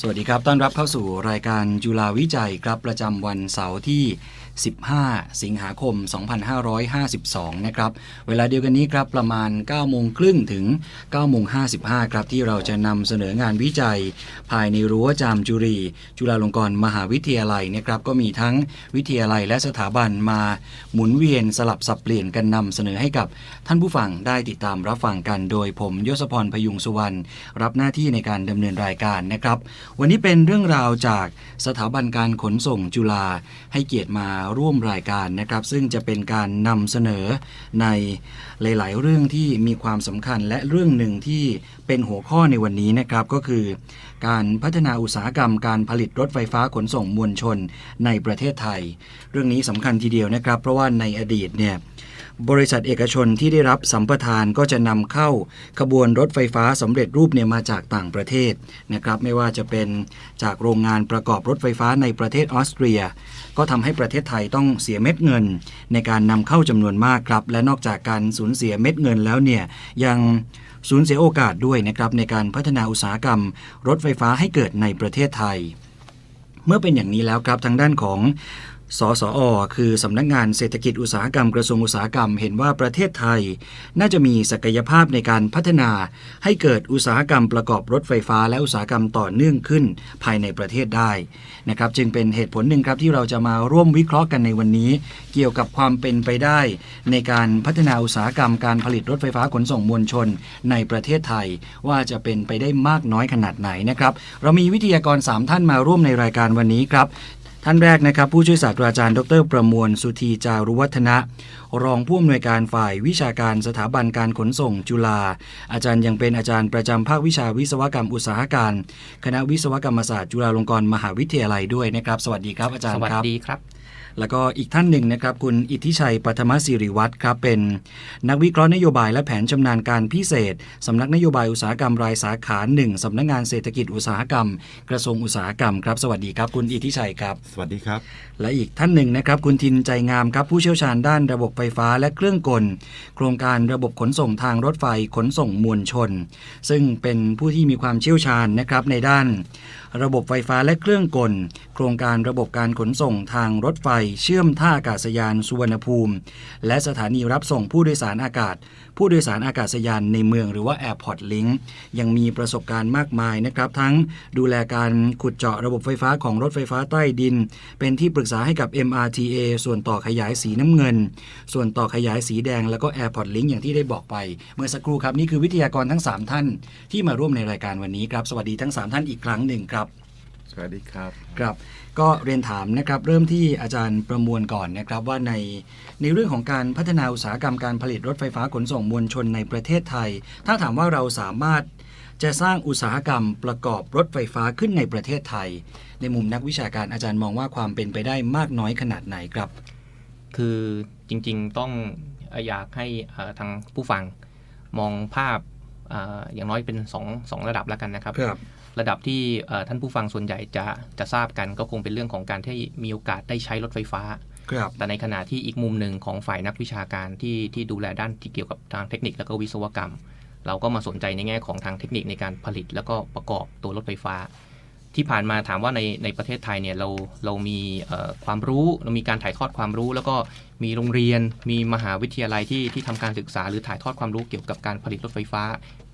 สวัสดีครับ ต้อนรับเข้าสู่รายการจุฬาวิจัยครับประจำวันเสาร์ที่ 15 สิงหาคม 2552 นะครับ เวลาเดียวกันนี้ครับประมาณ 9 โมงครึ่งถึง 9 โมง 55 ครับ ที่เราจะนำเสนองานวิจัย ภายในรั้วจามจุรี จุฬาลงกรณ์มหาวิทยาลัยนะครับ ก็มีทั้งวิทยาลัยและสถาบันมาหมุนเวียนสลับสับเปลี่ยนกันนำเสนอให้กับท่านผู้ฟังได้ติดตามรับฟังกัน โดยผมยศพรพยุงสุวรรณรับหน้าที่ในการดำเนินรายการนะครับ วันนี้เป็นเรื่องราวจากสถาบันการขนส่งจุฬาให้เกียรติมาร่วมรายการนะครับ ซึ่งจะเป็นการนำเสนอในหลาย ๆ เรื่องที่มีความสำคัญและเรื่องหนึ่งที่เป็นหัวข้อในวันนี้นะครับก็คือ การพัฒนาอุตสาหกรรมการผลิตรถไฟฟ้าขนส่งมวลชนในประเทศไทย เรื่องนี้สำคัญทีเดียวนะครับ เพราะว่าในอดีตเนี่ยบริษัทเอกชนที่ได้รับสัมปทานก็จะนำเข้าขบวนรถไฟฟ้าสำเร็จรูปเนี่ยมาจากต่างประเทศนะครับไม่ว่าจะเป็นจากโรงงานประกอบรถไฟฟ้าในประเทศออสเตรีย ก็ทำให้ประเทศไทยต้องเสียเม็ดเงิน ในการนำเข้าจำนวนมากครับ และนอกจากการสูญเสียเม็ดเงินแล้วเนี่ยยัง สูญเสียโอกาสด้วยนะครับในการพัฒนาอุตสาหกรรม รถไฟฟ้าให้เกิดในประเทศไทย เมื่อเป็นอย่างนี้แล้วครับทางด้านของ สสอคือสำนักงานเศรษฐกิจอุตสาหกรรมกระทรวงอุตสาหกรรมเห็นว่าประเทศไทย น่าจะมีศักยภาพในการพัฒนา ให้เกิดอุตสาหกรรมประกอบรถไฟฟ้าและอุตสาหกรรมต่อเนื่องขึ้นภายในประเทศได้นะครับจึงเป็นเหตุผลหนึ่งครับที่เราจะมาร่วมวิเคราะห์กันในวันนี้ เกี่ยวกับความเป็นไปได้ ในการพัฒนาอุตสาหกรรมการผลิตรถไฟฟ้าขนส่งมวลชน ในประเทศไทย ว่าจะเป็นไปได้มากน้อยขนาดไหนนะครับเรามีวิทยากร 3 ท่านมาร่วมในรายการวันนี้ครับ ท่านแรกนะครับ ผู้ช่วยศาสตราจารย์ ดร ประมวล สุธีจารุวัฒนะ รองผู้อำนวยการฝ่ายวิชาการสถาบันการขนส่งจุฬาอาจารย์ยังเป็นอาจารย์ประจำภาควิชาวิศวกรรมอุตสาหการ คณะวิศวกรรมศาสตร์จุฬาลงกรณ์มหาวิทยาลัยด้วยนะครับ สวัสดีครับอาจารย์วัสวัสดีครับ แล้วก็อีกท่านหนึ่งนะครับ คุณอิทธิชัยปัทมศิริวัตรครับ เป็นนักวิเคราะห์นโยบายและแผนชำนาญการพิเศษสำนักนโยบายอุตสาหกรรมรายสาขาหนึ่งสำนักงานเศรษฐกิจอุตสาหกรรม กระทรวงอุตสาหกรรมครับ สวัสดีครับ คุณอิทธิชัยครับ สวัสดีครับและอีกท่านหนึ่งนะครับคุณทินใจงามครับผู้เชี่ยวชาญด้านระบบไฟฟ้าและเครื่องกล โครงการระบบขนส่งทางรถไฟขนส่งมวลชน ซึ่งเป็นผู้ที่มีความเชี่ยวชาญนะครับในด้าน ระบบไฟฟ้าและเครื่องกล โครงการระบบการขนส่งทางรถไฟ เชื่อมท่าอากาศยานสุวรรณภูมิ และสถานีรับส่งผู้โดยสารอากาศ ผู้โดยสารอากาศยานในเมืองหรือว่า Airport Link ยังมีประสบการณ์มากมายนะครับ ทั้งดูแลการขุดเจาะระบบไฟฟ้าของรถไฟฟ้าใต้ดิน เป็นที่ปรึกษาให้กับ MRTA ส่วนต่อขยายสีน้ำเงิน ส่วนต่อขยายสีแดงแล้วก็ Airport Link อย่างที่ได้บอกไป เมื่อสักครู่ครับ นี่คือวิทยากรทั้ง 3 ท่าน ที่มาร่วมในรายการวันนี้ครับ สวัสดีทั้ง 3 ท่านอีกครั้งหนึ่งครับ สวัสดีครับครับ ก็เรียนถามนะครับเริ่มที่อาจารย์ประมวลก่อนนะครับว่าในในเรื่องของการพัฒนาอุตสาหกรรมการผลิตรถไฟฟ้าขนส่งมวลชนในประเทศไทย ถ้าถามว่าเราสามารถจะสร้างอุตสาหกรรมประกอบรถไฟฟ้าขึ้นในประเทศไทย ในมุมนักวิชาการอาจารย์มองว่าความเป็นไปได้มากน้อยขนาดไหนครับ คือจริงๆต้องเอ่ออยากให้เอ่อทางผู้ฟังมองภาพเอ่ออย่างน้อยเป็น2งสองระดับแล้วกันนะครับครับ ระดับที่เอ่อท่านผู้ฟังส่วนใหญ่จะจะทราบกันก็คงเป็นเรื่องของการที่มีโอกาสได้ใช้รถไฟฟ้าครับแต่ในขณะที่อีกมุมหนึ่งของฝ่ายนักวิชาการที่ที่ดูแลด้านที่เกี่ยวกับทางเทคนิคแล้วก็วิศวกรรม เราก็มาสนใจในแง่ของทางเทคนิคในการผลิต แล้วก็ประกอบตัวรถไฟฟ้า ที่ผ่านมาถามว่าในในประเทศไทยเนี่ยเราเรามีเอ่อความรู้เรามีการถ่ายทอดความรู้ แล้วก็มีโรงเรียน มีมหาวิทยาลัยที่ที่ทำการศึกษา หรือถ่ายทอดความรู้เกี่ยวกับการผลิตรถไฟฟ้า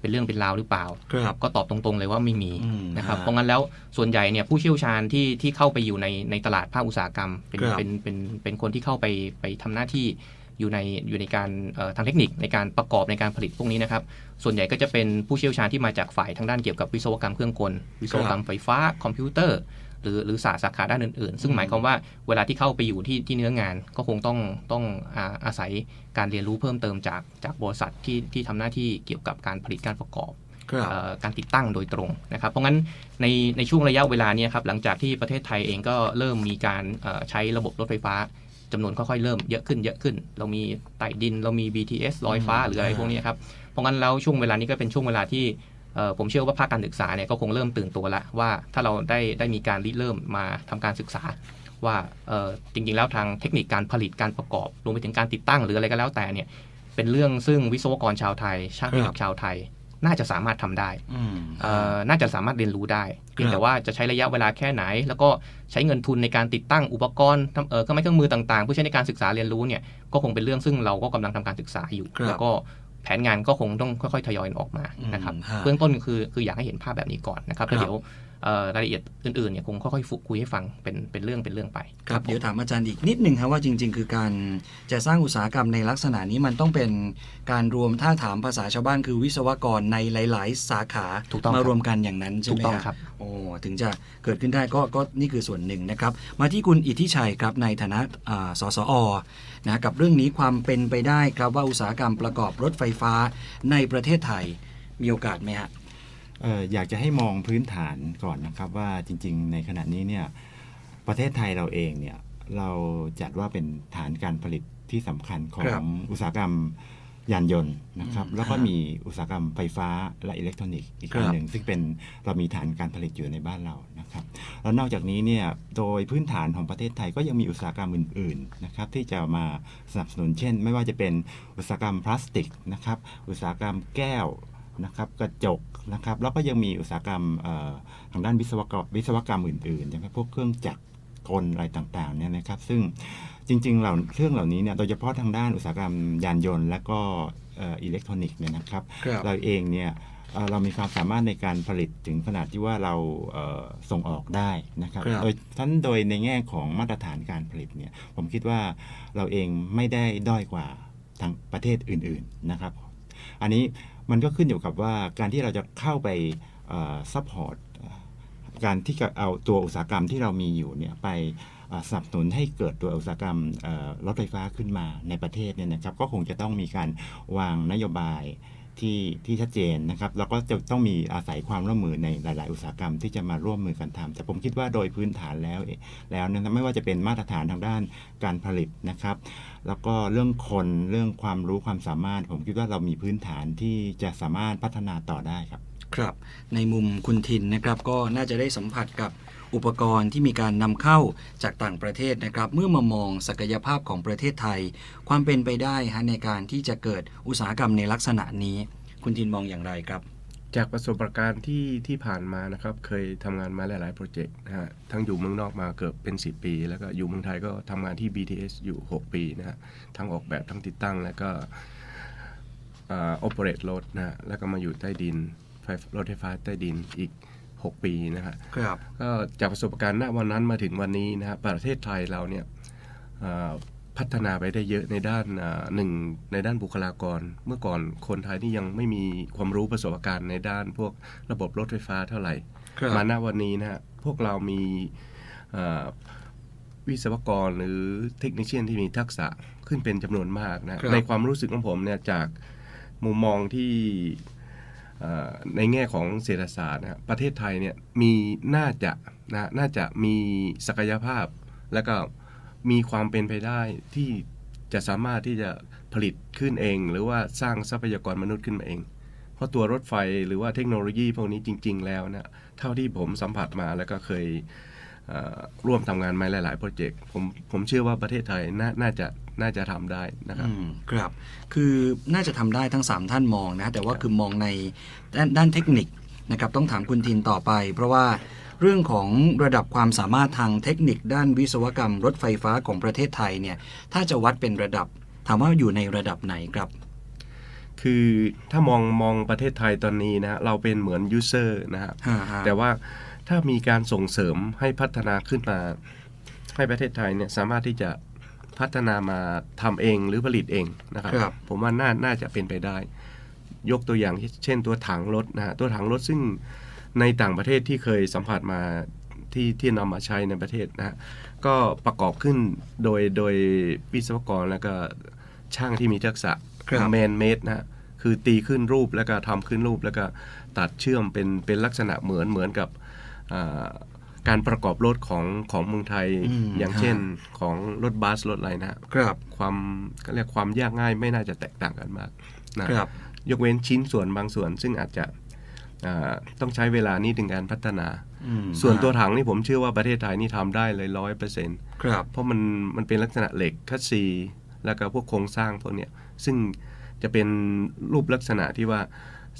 เป็นเรื่องเป็นราวหรือเปล่าครับก็ตอบตรงๆเลยว่าไม่มีอืมนะครับฮะเพราะงั้นแล้วส่วนใหญ่เนี่ยผู้เชี่ยวชาญที่ที่เข้าไปอยู่ในในตลาดภาคอุตสาหกรรม เป็นครับเป็นเป็นเป็นคนที่เข้าไปไปทำหน้าที่อยู่ในอยู่ในการเอ่อทางเทคนิคในการประกอบในการผลิตพวกนี้นะครับ ส่วนใหญ่ก็จะเป็นผู้เชี่ยวชาญที่มาจากฝ่ายทางด้านเกี่ยวกับวิศวกรรมเครื่องกล วิศวกรรมไฟฟ้าคอมพิวเตอร์ หรือหรือศาสตร์สาขาด้านอื่น ๆ ซึ่งหมายความว่าเวลาที่เข้าไปอยู่ที่ที่เนื้องาน ก็คงต้องต้องอาอาศัยการเรียนรู้เพิ่มเติมจากจากบริษัทที่ที่ทำหน้าที่เกี่ยวกับการผลิตการประกอบครับเอ่อการติดตั้งโดยตรงนะครับ เพราะงั้นในในช่วงระยะเวลาเนี้ครับหลังจากที่ประเทศไทยเองก็เริ่มมีการเอ่อใช้ระบบรถไฟฟ้าจำนวนค่อยๆเริ่มเยอะขึ้นเยอะขึ้น เรามีไต่ดินเรามี BTS ลอยฟ้าอืมหรืออะไรอ่าพวกนี้ครับเพราะงั้นแล้วช่วงเวลานี้ก็เป็นช่วงเวลาที่เอ่อ ผมเชื่อว่าภาคการศึกษาเนี่ยก็คงเริ่มตื่นตัวแล้วว่าถ้าเราได้ได้มีการริเริ่มมาทำการศึกษา ว่าเอ่อจริงๆแล้วทางเทคนิคการผลิตการประกอบรวมไปถึงการติดตั้งหรืออะไรก็แล้วแต่เนี่ยเป็นเรื่องซึ่งวิศวกรชาวไทย ช่างเทคนิคชาวไทย น่าจะสามารถทำได้อืมเอ่อน่าจะสามารถเรียนรู้ได้เพียงแต่ว่าจะใช้ระยะเวลาแค่ไหน แล้วก็ใช้เงินทุนในการติดตั้งอุปกรณ์ทำเอ่อเครื่องไม้เครื่องมือต่างๆเพื่อใช้ในการศึกษาเรียนรู้เนี่ยก็คงเป็นเรื่องซึ่งเราก็กำลังทำการศึกษาอยู่ครับแล้วก็ แผนงานก็คงต้องค่อยๆทยอยออกมานะครับอืมฮะเบื้องต้นคือคืออยากให้เห็นภาพแบบนี้ก่อนนะครับครับแล้วเดี๋ยวเอ่อรายละเอียดอื่นๆเนี่ยคงค่อยๆฝึกคุยให้ฟังเป็นเป็นเรื่องเป็นเรื่องไปครับผมเดี๋ยวถามอาจารย์อีกนิดหนึ่งครับว่าจริง ๆ คือการจะสร้างอุตสาหกรรมในลักษณะนี้มันต้องเป็นการรวมถ้าถามภาษาชาวบ้านคือวิศวกรในหลาย ๆ สาขาถูกต้องมาครับรวมกันอย่างนั้นใช่ถูไหมกต้องฮะครับโอ้ถึงจะเกิดขึ้นได้ก็ก็นี่คือส่วนหนึ่งนะครับ มาที่คุณอิทธิชัยครับในฐานะอ่าสสอ นะกับเรื่องนี้ความเป็นไปได้ครับว่าอุตสาหกรรมประกอบรถไฟฟ้าในประเทศไทยมีโอกาสไหมฮะเอ่ออยากจะให้มองพื้นฐานก่อนนะครับว่าจริง ๆ ในขณะนี้เนี่ยประเทศไทยเราเองเนี่ยเราจัดว่าเป็นฐานการผลิตที่สำคัญขอครังบอุตสาหกรรม ยานยนต์นะครับอืมแล้วก็ฮะมีอุตสาหกรรมไฟฟ้าและอิเล็กทรอนิกส์อีกครับอันหนึ่งซึ่งเป็นเรามีฐานการผลิตอยู่ในบ้านเรานะครับ แล้วนอกจากนี้เนี่ยโดยพื้นฐานของประเทศไทยก็ยังมีอุตสาหกรรมอื่นๆนะครับที่จะมาสนับสนุนเช่น ไม่ว่าจะเป็นอุตสาหกรรมพลาสติกนะครับ อุตสาหกรรมแก้วนะครับกระจกนะครับ แล้วก็ยังมีอุตสาหกรรมเอ่อทางด้านวิศวกรรมวิศวกรรมอื่นๆใช่ไหมพวกเครื่องจักรกลอะไรต่างๆเนี่ยนะครับ ซึ่ง จริงๆเราเครื่องเหล่านี้เนี่ยโดยเฉพาะทางด้านอุตสาหกรรมยานยนต์ และก็เอ่ออิเล็กทรอนิกส์เนี่ยนะครับครับเราเองเนี่ยเอ่อเรามีความสามารถในการผลิตถึงขนาดที่ว่าเราเอ่อส่งออกได้นะครับครับโดยทั้นโดยในแง่ของมาตรฐานการผลิตเนี่ยผมคิดว่าเราเองไม่ได้ด้อยกว่าทางประเทศอื่นๆนะครับ อันนี้มันก็ขึ้นอยู่กับว่าการที่เราจะเข้าไปซัพพอร์ตการที่จะเอาตัวอุตสาหกรรมที่เรามีอยู่เนี่ยไปเอ่อ สนับสนุนให้เกิดตัวอุตสาหกรรมรถไฟฟ้าขึ้นมาในประเทศเนี่ยนะครับ ก็คงจะต้องมีการวางนโยบายที่ที่ชัดเจนนะครับแล้วก็จะต้องมีอาศัยความร่วมมือในหลาย ๆ อุตสาหกรรมที่จะมาร่วมมือกันทำแต่ผมคิดว่าโดยพื้นฐานแล้ว แล้วนยไม่ว่าจะเป็นมาตรฐานทางด้านการผลิตนะครับ แล้วก็เรื่องคนเรื่องความรู้ความสามารถ ผมคิดว่าเรามีพื้นฐานที่จะสามารถพัฒนาต่อได้ครับ ครับ ในมุมคุณทินนะครับก็น่าจะได้สัมผัสกับ อุปกรณ์ที่มีการนำเข้าจากต่างประเทศนะครับ เมื่อมามองศักยภาพของประเทศไทย ความเป็นไปได้ฮะในการที่จะเกิดอุตสาหกรรมในลักษณะนี้ คุณทินมองอย่างไรครับ จากประสบการณ์ที่ที่ผ่านมานะครับ เคยทำงานมาหลาย ๆ โปรเจกต์นะฮะทั้งอยู่เมืองนอกมาเกือบเป็น 10 ปี แล้วก็อยู่เมืองไทยก็ทำงานที่ BTS อยู่ 6 ปีนะฮะทั้งออกแบบทั้งติดตั้งแล้วก็อ่า operate รถนะฮะแล้วก็มาอยู่ใต้ดินไฟรถไฟฟ้าใต้ดินอีก 6 ปีนะฮะครับก็จากประสบการณ์ณวันนั้นมาถึงวันนี้นะฮะประเทศไทยเราเนี่ยอ่าพัฒนาไปได้เยอะในด้านอ่าหนึ่งในด้านบุคลากร เมื่อก่อนคนไทยนี่ยังไม่มีความรู้ประสบการณ์ในด้านพวกระบบรถไฟฟ้าเท่าไหร่ครับมาณวันนี้นะฮะพวกเรามีอ่าวิศวกรหรือเทคนิชเชียนที่มีทักษะขึ้นเป็นจำนวนมากนะครับในความรู้สึกของผมเนี่ยจากมุมมองที่เอ่อ ในแง่ของเศรษฐศาสตร์นะประเทศไทยเนี่ยมีน่าจะนะน่าจะมีศักยภาพ แล้วก็มีความเป็นไปได้ที่จะสามารถที่จะผลิตขึ้นเอง หรือว่าสร้างทรัพยากรมนุษย์ขึ้นมาเอง เพราะตัวรถไฟหรือว่าเทคโนโลยีพวกนี้จริง ๆ แล้วนะเท่าที่ผมสัมผัสมาแล้วก็เคยร่วมทำงานมาหลาย ๆ โปรเจกต์ผมผมเชื่อว่าประเทศไทยนน่าจะ น่าจะทำได้นะครับอืมครับ คือน่าจะทำได้ทั้ง 3 ท่านมองนะ แต่ว่าคือมองในด้านด้านเทคนิคนะครับต้องถามคุณทินต่อไป เพราะว่าเรื่องของระดับความสามารถทางเทคนิคด้านวิศวกรรมรถไฟฟ้าของประเทศไทยเนี่ยถ้าจะวัดเป็นระดับถามว่าอยู่ในระดับไหนครับ คือถ้ามองมองประเทศไทยตอนนี้นะเราเป็นเหมือนยูเซอร์นะฮะฮ่าฮ่าแต่ว่าถ้ามีการส่งเสริมให้พัฒนาขึ้นมา ให้ประเทศไทยเนี่ยสามารถที่จะ พัฒนามาทำเองหรือผลิตเองนะครับครับผมว่าน่าน่าจะเป็นไปได้ ยกตัวอย่างเช่นตัวถังรถนะฮะตัวถังรถซึ่งในต่างประเทศที่เคยสัมผัสมาที่ที่นำมาใช้ในประเทศนะฮะก็ประกอบขึ้นโดยโดยวิศวกรแล้วก็ช่างที่มีทักษะครับแมนเมดนะฮะคือตีขึ้นรูปแล้วก็ทำขึ้นรูปแล้วก็ตัดเชื่อมเป็นเป็นลักษณะเหมือนเหมือนกับอ่า การประกอบรถของของเมืองไทยอืมอย่างฮะเช่นของรถบัสรถอะไรนะฮะครับความก็เรียกความยากง่ายไม่น่าจะแตกต่างกันมากนะครับ ยกเว้นชิ้นส่วนบางส่วน ซึ่งอาจจะอ่าต้องใช้เวลานี้ถึงการพัฒนาอืมส่วนตัวถังนี่ผมเชื่อว่าประเทศไทยนี่ทำได้เลยร้อยเปอร์เซ็นต์ครับเพราะมันมันเป็นลักษณะเหล็กคัสซีแล้วก็พวกโครงสร้างพวกเนี้ยซึ่งจะเป็นรูปลักษณะที่ว่า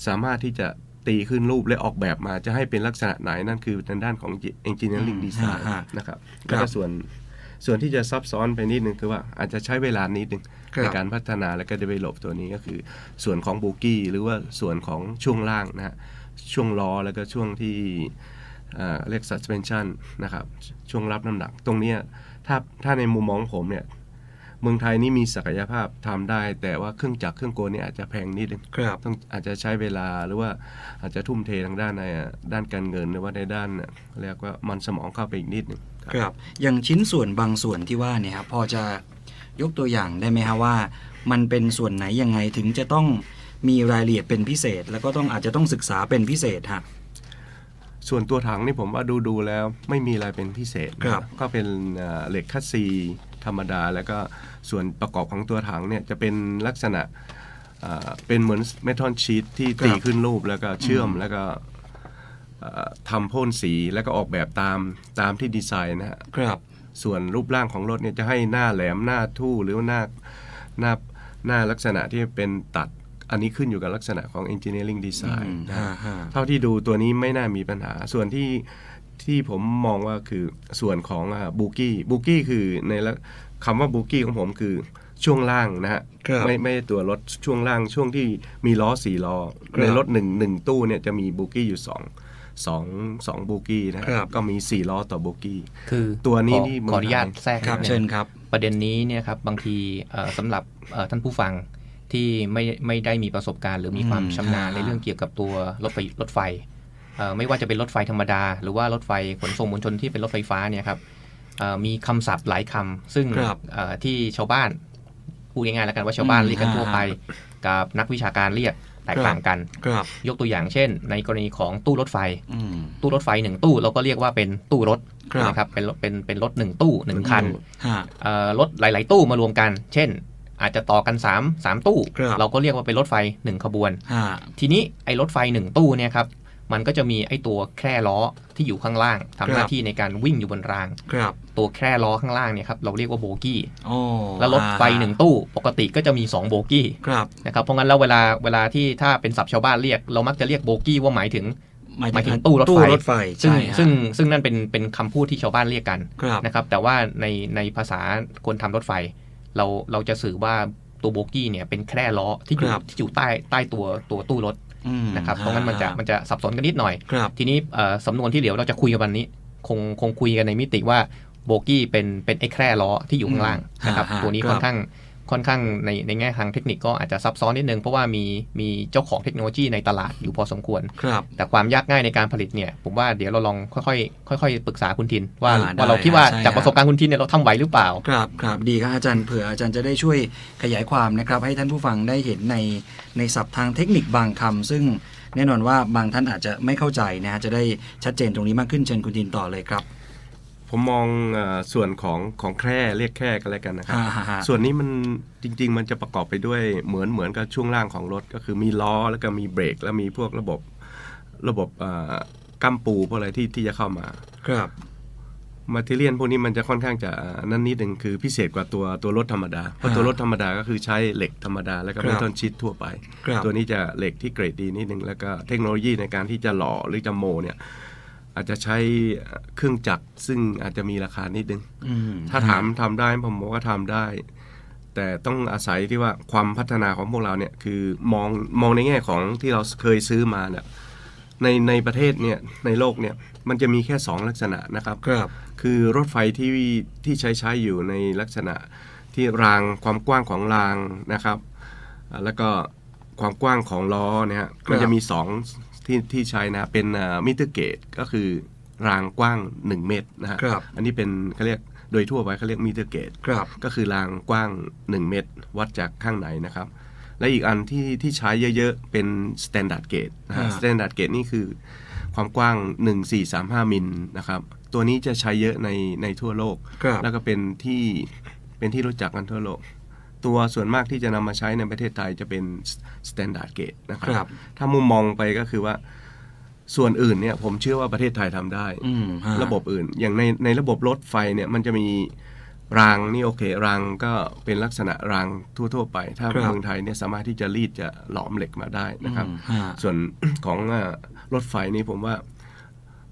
สามารถที่จะ ตีขึ้นรูปและออกแบบมาจะให้เป็นลักษณะไหนนั่นคือทางด้านของ engineering อืม design ฮะฮะนะครับครับแล้วก็ส่วนส่วนที่จะซับซ้อนไปนิดนึงคือว่าอาจจะใช้เวลานิดนึงครับในการพัฒนาและก็ develop ตัวนี้ก็คือ ส่วนของบูกี้หรือว่าส่วนของช่วงล่างนะฮะช่วงล้อแล้วก็ช่วงที่เอ่อเรียก suspension นะครับช่วงรับน้ำหนักตรงเนี้ยถ้าถ้าในมุมมองผมเนี่ย เมืองไทยนี่มีศักยภาพทำได้ แต่ว่าเครื่องจักรเครื่องกลเนี่ยอาจจะแพงนิดนึงครับต้องอาจจะใช้เวลาหรือว่าอาจจะทุ่มเททางด้านในอะด้านการเงินหรือว่าในด้านอะเรียกว่ามันสมองเข้าไปอีกนิดหนึ่งครับครับอย่างชิ้นส่วนบางส่วนที่ว่าเนี่ยครับพอจะยกตัวอย่างได้ไหมฮะว่า มันเป็นส่วนไหนยังไงถึงจะต้องมีรายละเอียดเป็นพิเศษ แล้วก็ต้องอาจจะต้องศึกษาเป็นพิเศษฮะส่วนตัวถังนี่ผมว่าดูดูๆแล้วไม่มีอะไรเป็นพิเศษนะครับก็เป็นอ่าเหล็กคัสซี ธรรมดา แล้วก็ส่วนประกอบของตัวถังเนี่ยจะเป็นลักษณะอ่าเป็นเหมือนเมทัลชีตที่ครับตีขึ้นรูปแล้วก็เชื่อมอืมแล้วก็อ่าทำพ่นสีแล้วก็ออกแบบตามตามที่ดีไซน์นะฮะครับส่วนส่วนรูปร่างของรถเนี่ยจะให้หน้าแหลมหน้าทู่หรือว่าหน้าหน้าหน้าลักษณะที่เป็นตัดอันนี้ขึ้นอยู่กับลักษณะของ engineering อื design มนะฮะฮะฮะเท่าที่ดูตัวนี้ไม่น่ามีปัญหา ส่วนที่ ที่ผมมองว่าคือส่วนของบูกี้บูกี้คือในละคำว่าบูกี้ของผมคือช่วงล่างนะฮะครับไม่ไม่ตัวรถช่วงล่างช่วงที่มีล้อสี่ล้อครับในรถหนึ่งหนึ่งตู้เนี่ยจะมีบูกี้อยู่สองสองสองบูกี้นะฮะครับก็มีสี่ล้อต่อบูกี้คือตัวนี้ขอนี่ขออนุญาตเมืองไทยแทรกครับนิดนึงเชิญครับ ประเด็นนี้เนี่ยครับบางทีเอ่อสำหรับเอ่อท่านผู้ฟังที่ไม่ไม่ได้มีประสบการณ์ หรือมีความอืมชำนาญอ่าในเรื่องเกี่ยวกับตัวรถไฟรถไฟเอ่อ ไม่ว่าจะเป็นรถไฟธรรมดา หรือว่ารถไฟขนส่งมวลชนที่เป็นรถไฟฟ้าเนี่ยครับเอ่อมีคำศัพท์หลายคำซึ่งครับเอ่อที่ชาวบ้านพูดง่ายๆแล้วกันว่าชาวบ้านอืมเรียกกันทั่วไปอ่กับนักวิชาการเรียกแตกครับต่างกันครับยกตัวอย่างเช่น ในกรณีของตู้รถไฟอืมตู้รถไฟหนึ่งตู้เราก็เรียกว่าเป็นตู้รถครับนะครับเป็นรถเป็นเป็นรถหนึ่งตู้หนึ่งคันฮะเอ่อรถหลาย ๆ ตู้มารวมกัน เช่น อาจจะต่อกัน3 3ตู้ครับเราก็เรียกว่าเป็นรถไฟ 1 ขบวนฮะทีนี้ไอ้รถไฟ 1 ตู้เนี่ยครับ มันก็จะมีไอ้ตัวแคร่ล้อที่อยู่ข้างล่างทำหน้าที่ในการวิ่งอยู่บนรางครับตัวแคร่ล้อข้างล่างเนี่ยครับเราเรียกว่าโบกี้โอ้แล้วรถไฟอ่า1ตู้ปกติก็จะมี 2 โบกี้ครับนะครับเพราะงั้นแล้วเวลาเวลาที่ถ้าเป็นศัพท์ชาวบ้านเรียก เรามักจะเรียกโบกี้ว่าหมายถึงหมายหมายถึถึงงตู้รถไฟตู้รถไฟซึ่งใช่ฮะซึ่งซึ่งนั่นเป็นเป็นคำพูดที่ชาวบ้านเรียกกันครับนะครับแต่ว่าในในภาษาคนทำรถไฟ เราเราจะสื่อว่าตัวโบกี้เนี่ยเป็นแคร่ล้อที่อยู่ครับที่อยู่ใต้ใต้ตัวตัวตู้รถอืม นะครับเพราะงั้นมันจะฮมันจะสับสนกันนิดหน่อยครับทีนี้เอ่อสำนวนที่เหลือเราจะคุยกันวันนี้ คงคงคุยกันในมิติว่าโบกี้เป็นเป็นไอ้แคร่ล้อที่อยู่ข้างล่างอืมนะครับฮะตัวนี้ครับค่อนข้าง ค่อนข้างในในแง่ทางเทคนิคก็อาจจะซับซ้อนนิดนึง เพราะว่ามีมีเจ้าของเทคโนโลยีในตลาดอยู่พอสมควรครับแต่ความยากง่ายในการผลิตเนี่ยผมว่าเดี๋ยวเราลองค่อยๆค่อยๆปรึกษาคุณทิน ว่าอ่าได้ว่าเราคิดว่าใช่จากประสบการณ์คุณทินเนี่ยเราทำไหวหรือเปล่า ครับครับดีครับอาจารย์เผื่ออาจารย์จะได้ช่วยขยายความนะครับให้ท่านผู้ฟังได้เห็นในในศัพท์ทางเทคนิคบางคำซึ่งแน่นอนว่าบางท่านอาจจะไม่เข้าใจนะฮะจะได้ชัดเจนตรงนี้มากขึ้นเชิญคุณทินต่อเลยครับ ผมมองเออส่วนของของแคร่เรียกแคร่กันแล้วกันนะครับฮ่าฮ่าฮ่าส่วนนี้มันจริง ๆ มันจะประกอบไปด้วยเหมือนเหมือนกับช่วงล่างของรถ ก็คือมีล้อแล้วก็มีเบรก แล้วมีพวกระบบระบบเอ่อกัมปูพวกอะไรที่ที่จะเข้ามา ครับมาเทเรียนพวกนี้มันจะค่อนข้างจะนั่นนิดหนึ่งคือพิเศษกว่าตัวตัวรถธรรมดา เพราะอ่าตัวรถธรรมดาก็คือใช้เหล็กธรรมดา แล้วก็ครับไม่ต้นชิดทั่วไปครับตัวนี้จะเหล็กที่เกรดดีนิดหนึ่งแล้วก็เทคโนโลยีในการที่จะหล่อหรือจะโมเนี่ย อาจจะใช้เครื่องจักรซึ่งอาจจะมีราคานิดนึงอืมถ้าถามทำได้ผมบอกว่าทำได้ แต่ต้องอาศัยที่ว่าความพัฒนาของพวกเราเนี่ยคือมองมองในแง่ของที่เราเคยซื้อมาเนี่ยในในประเทศเนี่ยในโลกเนี่ยมันจะมีแค่ 2 ลักษณะนะครับครับคือรถไฟที่ที่ใช้ใช้อยู่ในลักษณะที่รางความกว้างของรางนะครับอ่าแล้วก็ความกว้างของล้อเนี่ยฮะครับมันจะมีสอง ที่ที่ใช้นะเป็นมิเตอร์เกตก็คือรางกว้าง 1 เมตรนะฮะครับอันนี้เป็นเขาเรียกโดยทั่วไปเขาเรียกมิเตอร์เกตครับก็คือรางกว้าง 1 เมตร วัดจากข้างในนะครับ และอีกอันที่ที่ใช้เยอะๆ เป็น Standard Gauge นะฮะอ่า Standard Gauge นี่คือความกว้าง 1435มิลนะครับ ตัวนี้จะใช้เยอะในในทั่วโลกครับแล้วก็เป็นที่เป็นที่รู้จักกันทั่วโลก ตัวส่วนมากที่จะนำมาใช้ในประเทศไทยจะเป็น Standard Gauge นะครัครับ ถ้ามุมมองไปก็คือว่าส่วนอื่นเนี่ยผมเชื่อว่าประเทศไทยทำได้อืมฮะระบบอื่น อย่างในในระบบรถไฟเนี่ยมันจะมีรางนี่โอเค รางก็เป็นลักษณะรางทั่ว ๆ ไป ถ้าครับเมืองไทยเนี่ยสามารถที่จะรีดจะหลอมเหล็กมาได้นะครับอืมฮะส่วนของเอ่อรถไฟนี่ผมว่า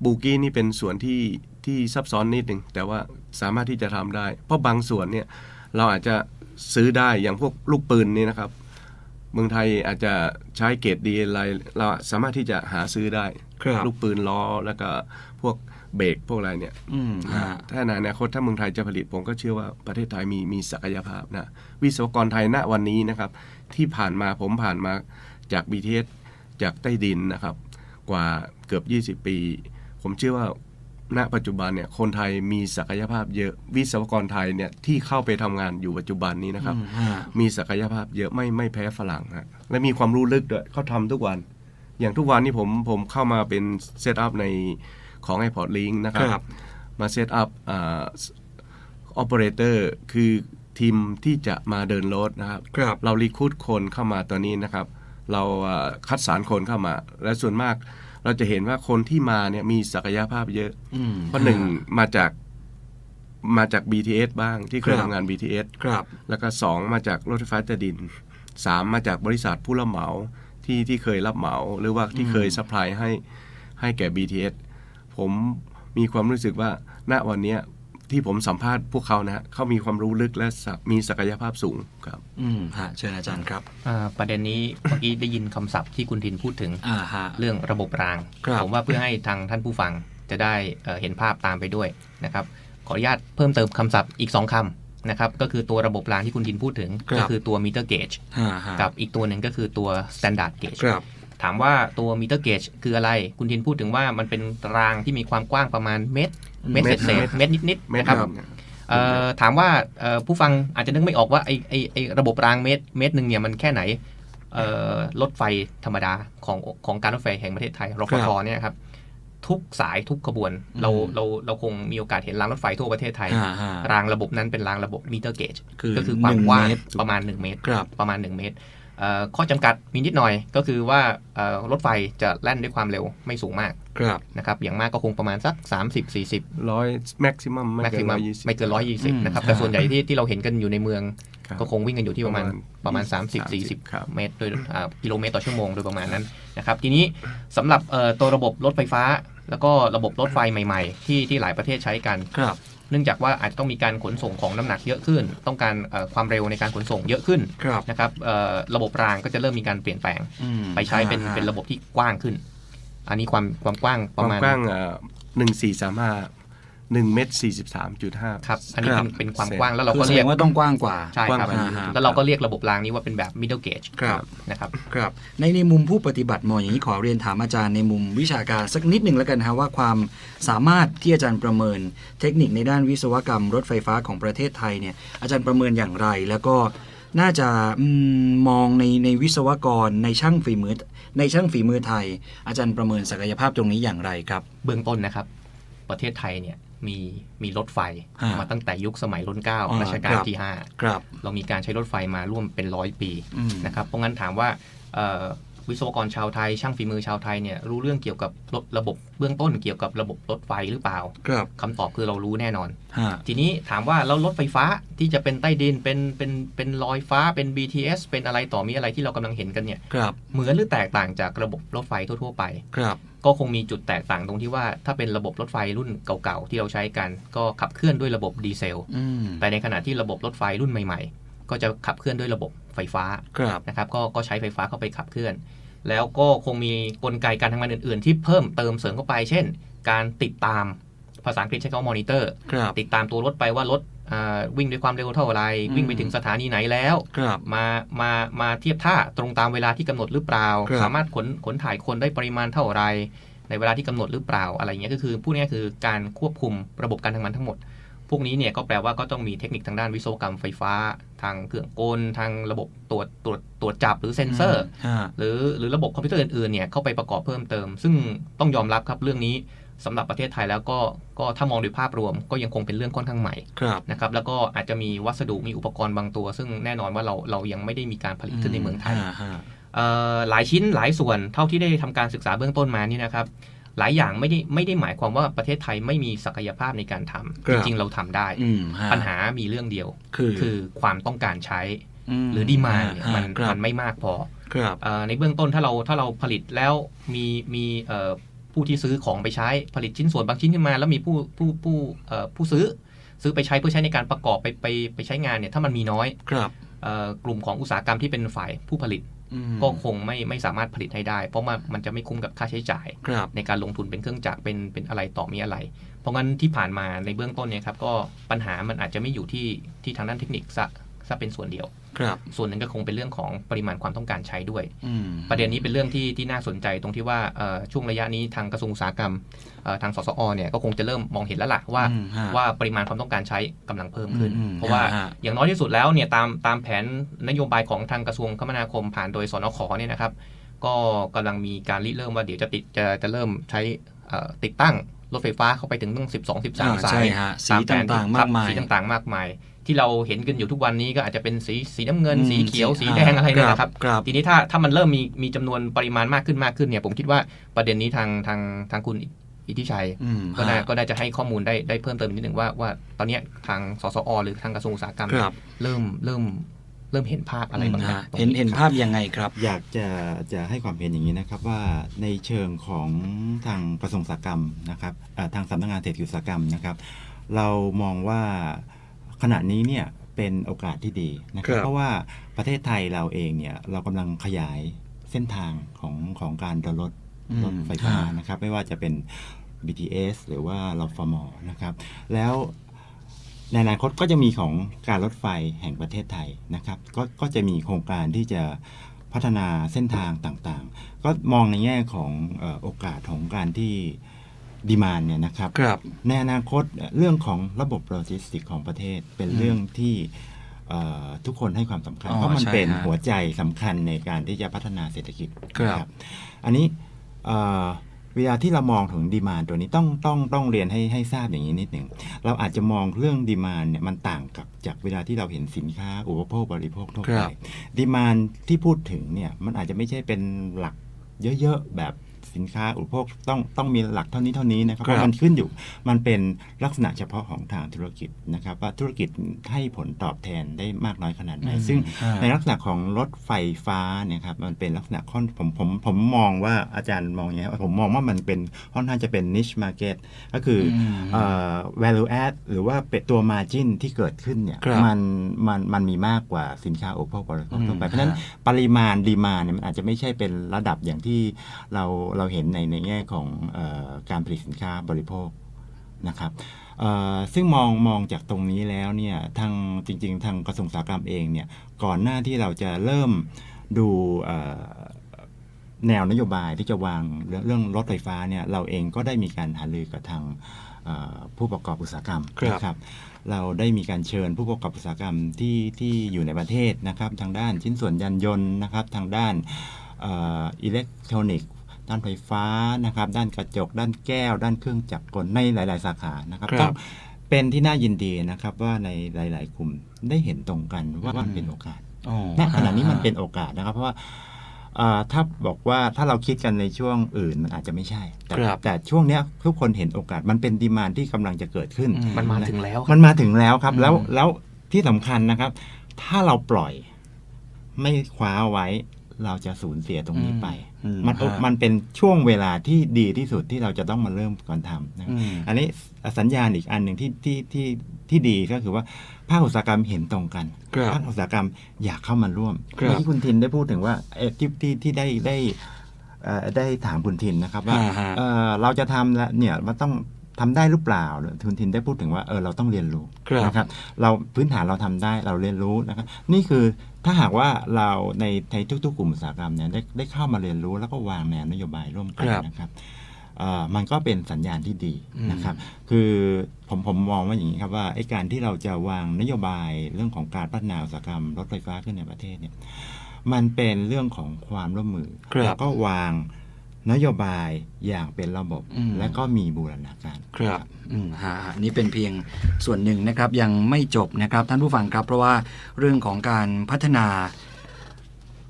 บูกี้นี่เป็นส่วนที่ที่ซับซ้อนนิดหนึ่งแต่ว่าสามารถที่จะทำได้ เพราะบางส่วนเนี่ยเราอาจจะ ซื้อได้อย่างพวกลูกปืนนี่นะครับ เมืองไทยอาจจะใช้เกรดดีอะไรเราสามารถที่จะหาซื้อได้ครับลูกปืนล้อแล้วก็พวกเบรกพวกอะไรเนี่ยอืมฮะถ้าในอนาคตถ้าเมืองไทยจะผลิตผมก็เชื่อว่าประเทศไทยมีมีศักยภาพนะวิศวกรไทยณวันนี้นะครับ ที่ผ่านมาผมผ่านมาจาก BTS จากใต้ดินนะครับ กว่าเกือบ 20 ปี ผมเชื่อว่า ณปัจจุบันเนี่ยคนไทยมีศักยภาพเยอะวิศวกรไทยเนี่ยที่เข้าไปทำงานอยู่ปัจจุบันนี้นะครับอืมฮะมีศักยภาพเยอะไม่ไม่แพ้ฝรั่งฮะและมีความรู้ลึกด้วยเขาทำทุกวัน อย่างทุกวันนี้ผมผมเข้ามาเป็นเซตอัพในของ Airport Link นะคครัรับบมาเซตอัพออเปอเรเตอร์คือทีมที่จะมาเดินรถนะครับครับเรารีคูดคนเข้ามาตัวนี้นะครับ เราอ่าคัดสรรคนเข้ามา และส่วนมาก เราจะเห็นว่าคนที่มาเนี่ยมีศักยภาพเยอะอืมเพราะหนึ่งมาจากมาจาก BTS บ้างที่เคยครับทำงาน BTS ครับแล้วก็สองมาจากรถไฟฟ้าใต้ดินสามมาจากบริษัทผู้รับเหมาที่ที่เคยรับเหมา หรือว่าที่เคยซัพพลายให้ให้แก่ BTS ผมมีความรู้สึกว่าณวันเนี้ย ที่ผมสัมภาษณ์พวกเขานะฮะเขามีความรู้ลึกและสะมีศักยภาพสูงครับ อืมฮะเชิญอาจารย์ครับอ่าประเด็นนี้เมื่อกี้ได้ยินคำศัพท์ที่คุณทินพูดถึงอ่าฮะเรื่องระบบรางครับผมว่าเพื่อให้ทางท่านผู้ฟังจะได้เอ่อเห็นภาพตามไปด้วยนะครับ ขออนุญาตเพิ่มเติมคำศัพท์อีก 2คำนะครับก็คือตัวระบบรางที่คุณทินพูดถึงครับก็คือตัว meter gauge ฮะฮะกับอีกตัวหนึ่งก็คือตัว standard gauge ครับ ถามว่าตัว meter gauge คืออะไร คุณทินพูดถึงว่ามันเป็นรางที่มีความกว้างประมาณเมตร เมตรเมตรเศษๆเมตรนิดๆไม่นะครับครับเอ่อถามว่าเอ่อผู้ฟังอาจจะนึกไม่ออกว่าไอไอไอระบบรางเมตรเมตรหนึ่งเนี่ยมันแค่ไหนเอ่อรถไฟธรรมดาของของการรถไฟแห่งประเทศไทยรฟทเนี่ยครับทุกสายทุกขบวน เราอืมเราเราคงมีโอกาสเห็นรางรถไฟทั่วประเทศไทยฮะฮะรางระบบนั้นเป็นรางระบบมิเตอร์เกจคือก็คือความหนึ่งกว้างเมตร ประมาณ 1 เมตรครับประมาณ1เมตรเอ่อ ข้อจำกัดมีนิดหน่อยก็คือว่าเอ่อรถไฟจะแล่นด้วยความเร็วไม่สูงมากครับนะครับอย่างมากก็คงประมาณสัก 30-40ร้อยแม็กซิมัมไม่แม็กเกิซินมัร้มอยยี่สิบไม่เกินร้อยยี่สิบอืมนะครับใช่แต่ส่วนใหญ่ที่ที่เราเห็นกันอยู่ในเมืองครับก็คงวิ่งกันอยู่ที่ประมาณปประระมามาณณ30 30 40ครับเมตรโดยอ่ากิโลเมตรต่อชั่วโมงโดยประมาณนั้นนะครับทีนี้สำหรับเอ่อตัวระบบรถไฟฟ้า แล้วก็ระบบรถไฟใหม่ ๆ ที่ที่หลายประเทศใช้กันครับ เนื่องจากว่าอาจจะต้องมีการขนส่งของน้ำหนักเยอะขึ้น ต้องการเอ่อความเร็วในการขนส่งเยอะขึ้นครับนะครับเอ่อระบบรางก็จะเริ่มมีการเปลี่ยนแปลงอืมไปใช้เป็นฮะเป็นระบบที่กว้างขึ้น อันนี้ความความกว้างคประวามมาณกว้างหนึ่งสี่สามห้า หนึ่งเมตรสี่สิบสามจุดห้าครับอันนี้ครัเป็บนเป็นความกว้างแล้วเราคือก็แสเรีดยกงว่าต้องกว้างกว่าใช่ครับกว้างกว่าแล้วเราก็เรียกระบบรางนี้ว่าเป็นแบบ middle gauge ครับนะครับครับในในมุมผู้ปฏิบัติมองอย่างนี้ขอเรียนถามอาจารย์ในมุมวิชาการสักนิดหนึ่งแล้วกันนะว่าความสามารถที่อาจารย์ประเมิน เทคนิคในด้านวิศวกรรม รถไฟฟ้าของประเทศไทยเนี่ยอาจารย์ประเมินอย่างไร แล้วก็น่าจะอมมองในในวิศวกรในช่างฝีมือในช่างฝีมือไทย อาจารย์ประเมินศักยภาพตรงนี้อย่างไรครับ เบื้องต้นนะครับ ประเทศไทยเนี่ย มีมีรถไฟฮะมาตั้งแต่ยุคสมัยรุ่นเก้าอ่ารัชกาลครับที่ครับ5เรามีการใช้รถไฟมาร่วมเป็นร้อยปีอืมนะครับเพราะงั้นถามว่าเอ่อ วิศวกรชาวไทย ช่างฝีมือชาวไทยเนี่ยรู้เรื่องเกี่ยวกับรถระบบเบื้องต้นเกี่ยวกับระบบรถไฟหรือเปล่าครับคำตอบคือเรารู้แน่นอนฮะทีนี้ถามว่าแล้วรถไฟฟ้าที่จะเป็นใต้ดินเป็นเป็นเป็นลอยฟ้าเป็น BTS เป็นอะไรต่อมีอะไรที่เรากำลังเห็นกันเนี่ยครับเหมือนหรือแตกต่างจากระบบรถไฟทั่ว ๆ ไปครับก็คงมีจุดแตกต่างตรงที่ว่าถ้าเป็นระบบรถไฟรุ่นเก่าๆที่เราใช้กัน ก็ขับเคลื่อนด้วยระบบดีเซลอืมแต่ในขณะที่ระบบรถไฟรุ่นใหม่ ๆ ก็จะขับเคลื่อนด้วยระบบไฟฟ้าครับนะครับก็ก็ใช้ไฟฟ้าเข้าไปขับเคลื่อน แล้วก็คงมีกลไกการทำงานอื่น ๆ ที่เพิ่มเติมเสริมเข้าไป เช่น การติดตามภาษาอังกฤษใช้คำว่ามอนิเตอร์ครับติดตามตัวรถไปว่ารถอ่าวิ่งด้วยความเร็วเท่าไหรอืมวิ่งไปถึงสถานีไหนแล้วครับมามามาเทียบท่าตรงตามเวลาที่กำหนดหรือเปล่าครับสามารถขนขนถ่ายคนได้ปริมาณเท่าไหรในเวลาที่กำหนดหรือเปล่าอะไรเงี้ยก็คือพูดง่ายๆคือการควบคุมระบบการทำงานทั้งหมด พวกนี้เนี่ยก็แปลว่าก็ต้องมีเทคนิคทางด้านวิศวกรรมไฟฟ้า ทางเครื่องกล ทางระบบตรวจตรวจตรวจจับหรือเซ็นเซอร์ฮะหรือหรือระบบคอมพิวเตอร์อื่นๆเนี่ยเข้าไปประกอบเพิ่มเติม ซึ่งต้องยอมรับครับเรื่องนี้สำหรับประเทศไทยแล้วก็ก็ถ้ามองโดยภาพรวมก็ยังคงเป็นเรื่องค่อนข้างใหม่ครับนะครับแล้วก็อาจจะมีวัสดุมีอุปกรณ์บางตัว ซึ่งแน่นอนว่าเราเรายังไม่ได้มีการผลิตขึ้นในเมืองไทยฮะฮะเอ่อหลายชิ้นหลายส่วนเท่าที่ได้ทำการศึกษาเบื้องต้นมานี่นะครับ หลายอย่างไม่ได้ไม่ได้หมายความว่าประเทศไทยไม่มีศักยภาพในการทำครัจบริง ๆ เราทำได้อืมฮะปัญหามีเรื่องเดียว คือคือความต้องการใช้มหรือดีมาเนี่ยฮะมันครับมันไม่มากพอครับเอ่อในเบื้องต้นถ้าเราถ้าเราผลิตแล้วมีมีเอ่อผู้ที่ซื้อของไปใช้ผลิตชิ้นส่วนบางชิ้นขึ้นมา แล้วมีผู้ผู้ผู้เอ่อผู้ซื้อ ซื้อไปใช้เพื่อใช้ในการประกอบไปไปไปใช้งานเนี่ยถ้ามันมีน้อยครับเอ่อกลุ่มของอุตสาหกรรมที่เป็นฝ่ายผู้ผลิตอืม ก็คงไม่ไม่สามารถผลิตให้ได้ เพราะมันมันจะไม่คุ้มกับค่าใช้จ่ายครับในการลงทุนเป็นเครื่องจักรเป็นเป็นอะไรต่อมีอะไร เพราะงั้นที่ผ่านมาในเบื้องต้นเนี่ยครับก็ปัญหามันอาจจะไม่อยู่ที่ที่ทางด้านเทคนิคซะซะเป็นส่วนเดียว ครับส่วนหนึ่งก็คงเป็นเรื่องของปริมาณความต้องการใช้ด้วยอืมประเด็นนี้เป็นเรื่องที่ที่น่าสนใจตรงที่ว่าเอ่อช่วงระยะนี้ทางกระทรวงอุตสาหกรรมเอ่อทางสสอเนี่ยก็คงจะเริ่มมองเห็นแล้วล่ะว่าอืมฮะว่าปริมาณความต้องการใช้กำลังเพิ่มขึ้นอืมเพราะว่าฮะอย่างน้อยที่สุดแล้วเนี่ยตามตามแผนนโยบายของทางกระทรวงคมนาคมผ่านโดยสนขเนี่ยนะครับ ก็กำลังมีการริเริ่มว่าเดี๋ยวจะติดจะจะเริ่มใช้เอ่อติดตั้งรถไฟฟ้าเข้าไปถึงตั้ง12 13อ่าสาใช่ยฮะสีตามแผนต่างๆคมารับกมายสีต่างๆมากมาย ที่เราเห็นกันอยู่ทุกวันนี้ก็อาจจะเป็นสีสีน้ำเงินอืมสีเขียวสีสีแดงอะไรเนี่ยนะครับครับ ทีนี้ถ้าถ้ามันเริ่มมีมีจำนวนปริมาณมากขึ้นมากขึ้นเนี่ยผมคิดว่าประเด็นนี้ทางทางทางคุณอิทธิชัยอืมก็น่าฮะก็น่าจะให้ข้อมูลได้ได้เพิ่มเติมนิดหนึ่งว่าว่าตอนเนี้ยทางสสอ หรือทางกระทรวงอุตสาหกรรมครับเริ่มเริ่มเริ่มเห็นภาพอะไรบางอย่างฮะตรงเห็นเห็นภาพยังไงครับ อยากจะจะให้ความเห็นอย่างนี้นะครับว่าในเชิงของทางกระทรวงอุตสาหกรรมนะครับเอ่อทางสำนักงานเศรษฐกิจอุตสาหกรรมนะครับ เรามองว่า ขณะนี้เนี่ยเป็นโอกาสที่ดีนะครัครับบเพราะว่าประเทศไทยเราเองเนี่ยเรากำลังขยายเส้นทางของของการเดินรถอืมรถไฟฟ้าฮะนะครับ ไม่ว่าจะเป็น BTS หรือว่ารฟมนะครับ แล้วในอนาคตก็จะมีของการรถไฟแห่งประเทศไทยนะครับ ก็ก็จะมีโครงการที่จะพัฒนาเส้นทางต่างๆ ก็มองในแง่ของเออโอกาสของการที่ ดีมานเนี่ยนะครับครับในอนาคตเรื่องของระบบโลจิสติกของประเทศเป็นอืมเรื่องที่เอ่อทุกคนให้ความสำคัญอ๋อเพราะมันใช่เป็นฮะหัวใจสำคัญในการที่จะพัฒนาเศรษฐกิจครับนะอันนี้เอ่อเวลาที่เรามองถึงดีมานตัวนี้ต้องต้องต้องเรียนให้ให้ทราบอย่างนี้นิดหนึ่ง เราอาจจะมองเรื่องดีมานเนี่ยมันต่างกับจากเวลาที่เราเห็นสินค้าอุปโภคบริโภคทั่วคไปรับดีมานที่พูดถึงเนี่ยมันอาจจะไม่ใช่เป็นหลักเยอะๆแบบ สินค้าอุปโภคต้องต้องมีหลักเท่านี้เท่านี้นะครับคเพรับราะมันขึ้นอยู่มันเป็นลักษณะเฉพาะของทางธุรกิจนะครับ ว่าธุรกิจให้ผลตอบแทนได้มากน้อยขนาดไหนอืมซึ่งฮะในลักษณะของรถไฟฟ้าเนี่ยครับมันเป็นลักษณะค่อนผมผมผมมองว่าอาจารย์มองอย่างนี้ยผมมองว่ามันเป็นค่อนข้างจะเป็น niche market ก็คืออมเอ่อ value add หรือว่าเป็นตัว margin ที่เกิดขึ้นเนี่ยครับมันมันมันมีมากกว่าสินค้าอุปโภคบริโภคทั่วไปอืมเพราะฉะนั้นฮะปริมาณดีมาเนี่ยมันอาจจะไม่ใช่เป็นระดับอย่างที่เราเราเห็นในในแง่ของเออการผลิตสินค้าบริโภคนะครับเอ่อซึ่งมองมองจากตรงนี้แล้วเนี่ยทางจริง ๆ ทางกระทรวงอุตสาหกรรมเองเนี่ยก่อนหน้าที่เราจะเริ่มดูเอ่อแนวนโยบายที่จะวางเรื่องเรื่องรถไฟฟ้าเนี่ยเราเองก็ได้มีการหารือกับทางเอ่อผู้ประกอบอุตสาหกรรมครับนะครับ เราได้มีการเชิญผู้ประกอบอุตสาหกรรมที่ที่อยู่ในประเทศนะครับ ทางด้านชิ้นส่วนยานยนต์นะครับ ทางด้านเอิเล็กทรอนิกส์ ด้านไฟฟ้านะครับ ด้านกระจก ด้านแก้ว ด้านเครื่องจักรกลในหลาย ๆ สาขานะครับครับต้องเป็นที่น่ายินดีนะครับว่าในหลาย ๆ กลุ่มได้เห็นตรงกันว่ามันเป็นโอกาสอ๋อณขณะนี้มันเป็นโอกาสนะครับ เพราะว่าเอ่อถ้าบอกว่าถ้าเราคิดกันในช่วงอื่นมันอาจจะไม่ใช่ แต่ครับแต่ช่วงเนี้ยทุกคนเห็นโอกาสมันเป็นดีมานที่กำลังจะเกิดขึ้นอืมันมาถึงแล้ว มันมาถึงแล้วครับ แล้วอืมแล้วที่สำคัญนะครับ ถ้าเราปล่อยไม่คว้าไว้ เราจะสูญเสียตรงนี้ไปอืมันฮะมันเป็นช่วงเวลาที่ดีที่สุดที่เราจะต้องมาเริ่มก่อนทำนะอืมอันนี้สัญญาณอีกอันหนึ่งที่ที่ที่ที่ดีก็คือว่าภาคอุตสาหกรรมเห็นตรงกันครับภาคอุตสาหกรรมอยากเข้ามาร่วมครับเมื่อกี้คุณทินได้พูดถึงว่าเอ่อที่ที่ที่ได้ได้เอ่อได้ถามคุณทินนะครับว่าอ่าฮะเอ่อเราจะทำแล้วเนี่ยมันต้องทำได้หรือเปล่าคุณทินได้พูดถึงว่าเออเราต้องเรียนรู้ครับนะครับ เราพื้นฐานเราทำได้เราเรียนรู้นะครับนี่คือ ถ้าหากว่าเราในในทุก ๆ กลุ่มอุตสาหกรรมเนี่ยได้ได้เข้ามาเรียนรู้แล้วก็วางแนวนโยบายร่วมกันครับ นะครับเอ่อมันก็เป็นสัญญาณที่ดีอืมนะครับ คือผมผมมองว่าอย่างนี้ครับว่าไอ้การที่เราจะวางนโยบายเรื่องของการพัฒนาอุตสาหกรรมรถไฟฟ้าขึ้นในประเทศเนี่ยมันเป็นเรื่องของความร่วมมือครับ แล้วก็วาง นโยบายอย่างเป็นระบบอืมและก็มีบูรณาการครับอืมฮะฮะนี่เป็นเพียงส่วนหนึ่งนะครับยังไม่จบนะครับท่านผู้ฟังครับ เพราะว่าเรื่องของการพัฒนา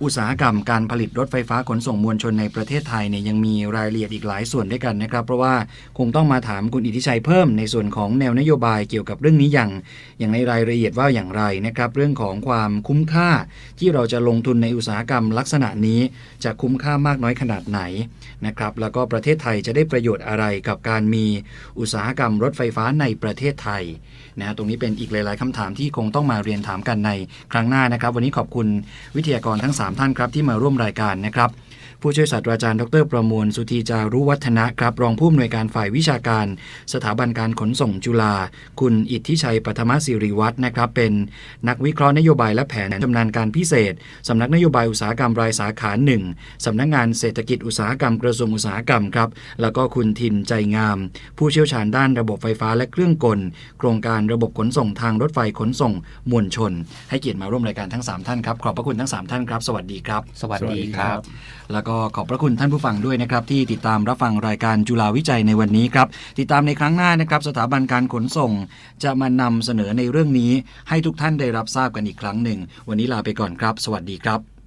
อุตสาหกรรมการผลิตรถไฟฟ้าขนส่งมวลชนในประเทศไทยเนี่ยยังมีรายละเอียดอีกหลายส่วนด้วยกันนะครับ เพราะว่าคงต้องมาถามคุณอิทธิชัยเพิ่มในส่วนของแนวนโยบายเกี่ยวกับเรื่องนี้อย่างอย่างในรายละเอียดว่าอย่างไรนะครับ เรื่องของความคุ้มค่าที่เราจะลงทุนในอุตสาหกรรมลักษณะนี้จะคุ้มค่ามากน้อยขนาดไหนนะครับแล้วก็ประเทศไทยจะได้ประโยชน์อะไรกับการมีอุตสาหกรรมรถไฟฟ้าในประเทศไทย นะฮะตรงนี้เป็นอีกหลาย ๆคำถามที่คงต้องมาเรียนถามกันในครั้งหน้านะครับ วันนี้ขอบคุณวิทยากรทั้ง 3 ท่านครับที่มาร่วมรายการนะครับผู้ช่วยศาสตราจารย์ดรประมวล สุธีจารุวัฒนะครับรองผู้อำนวยการฝ่ายวิชาการ สถาบันการขนส่งจุฬาคุณอิทธิชัยปฐมศิริวัฒน์นะครับ เป็นนักวิเคราะห์นโยบายและแผนชำนาญการพิเศษสำนักนโยบายอุตสาหกรรมรายสาขาหนึ่งสำนักงานเศรษฐกิจอุตสาหกรรมกระทรวงอุตสาหกรรมครับ แล้วก็คุณทินใจงาม ผู้เชี่ยวชาญด้านระบบไฟฟ้าและเครื่องกล โครงการระบบขนส่งทางรถไฟขนส่งมวลชน ให้เกียรติมาร่วมรายการทั้งสามท่านครับ ขอบพระคุณทั้งสามท่านครับ สวัสดีครับ สวัสดีครับ แล้วก็ขอบพระคุณท่านผู้ฟังด้วยนะครับ ที่ติดตามรับฟังรายการจุฬาวิจัยในวันนี้ครับ ติดตามในครั้งหน้านะครับ สถาบันการขนส่ง จะมานำเสนอในเรื่องนี้ ให้ทุกท่านได้รับทราบกันอีกครั้งหนึ่ง วันนี้ลาไปก่อนครับ สวัสดีครับ